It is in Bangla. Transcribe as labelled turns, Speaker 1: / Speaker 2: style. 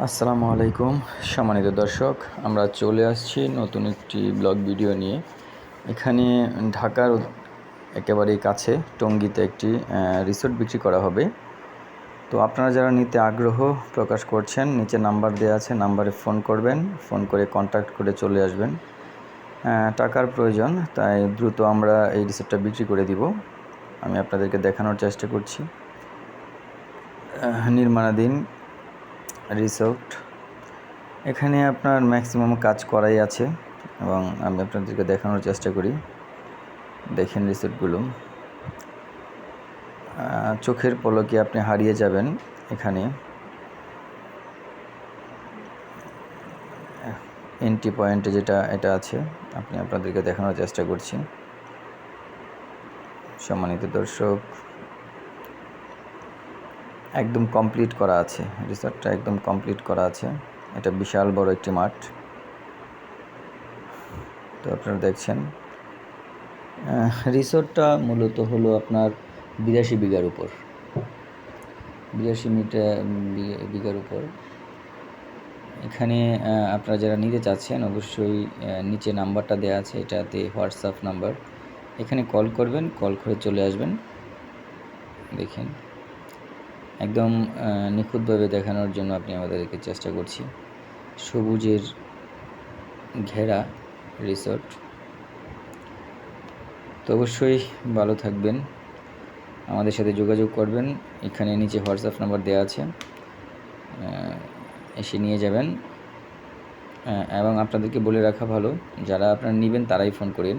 Speaker 1: আসসালামু আলাইকুম, সম্মানিত দর্শক, আমরা চলে আসছি নতুন একটি ব্লগ ভিডিও নিয়ে। এখানে ঢাকার একেবারেই কাছে, টঙ্গিতে একটি রিসোর্ট বিক্রি করা হবে। তো আপনারা যারা নিতে আগ্রহ প্রকাশ করছেন, নিচে নাম্বার দেওয়া আছে, নাম্বারে ফোন করবেন, ফোন করে কন্ট্যাক্ট করে চলে আসবেন। টাকার প্রয়োজন, তাই দ্রুত আমরা এই রিসোর্টটা বিক্রি করে দিব। আমি আপনাদেরকে দেখানোর চেষ্টা করছি। নির্মাণাধীন রিসোর্ট। এখানে আপনার ম্যাক্সিমাম কাজ করাই আছে এবং আমি আপনাদেরকে দেখানোর চেষ্টা করি। দেখেন রিসোর্টগুলো। চোখের পলকে আপনি হারিয়ে যাবেন এখানে। এন্ট্রি পয়েন্টে যেটা, এটা আছে, আপনি আপনাদেরকে দেখানোর চেষ্টা করছি। সম্মানিত দর্শক একদম কমপ্লিট করা আছে। রিসর্টটা একদম কমপ্লিট করা আছে। এটা বিশাল বড় একটি মাঠ। তো আপনারা দেখছেন রিসর্টটা মূলত হলো আপনার বিরাশি বিঘার উপর। বিরাশি মিটার বিঘার উপর। এখানে আপনারা যারা নিতে চাচ্ছেন, অবশ্যই নিচে নাম্বারটা দেওয়া আছে। এটাতে হোয়াটসঅ্যাপ নাম্বার। এখানে কল করবেন, কল করে চলে আসবেন। দেখেন। একদম নিখুঁতভাবে দেখানোর জন্য আপনি আমাদেরকে চেষ্টা করছি। সবুজের ঘেরা রিসর্ট। তো অবশ্যই ভালো থাকবেন। আমাদের সাথে যোগাযোগ করবেন। এখানে নিচে হোয়াটসঅ্যাপ নাম্বার দেওয়া আছে। এসে নিয়ে যাবেন। এবং আপনাদেরকে বলে রাখা ভালো, যারা আপনারা নেবেন তারাই ফোন করেন।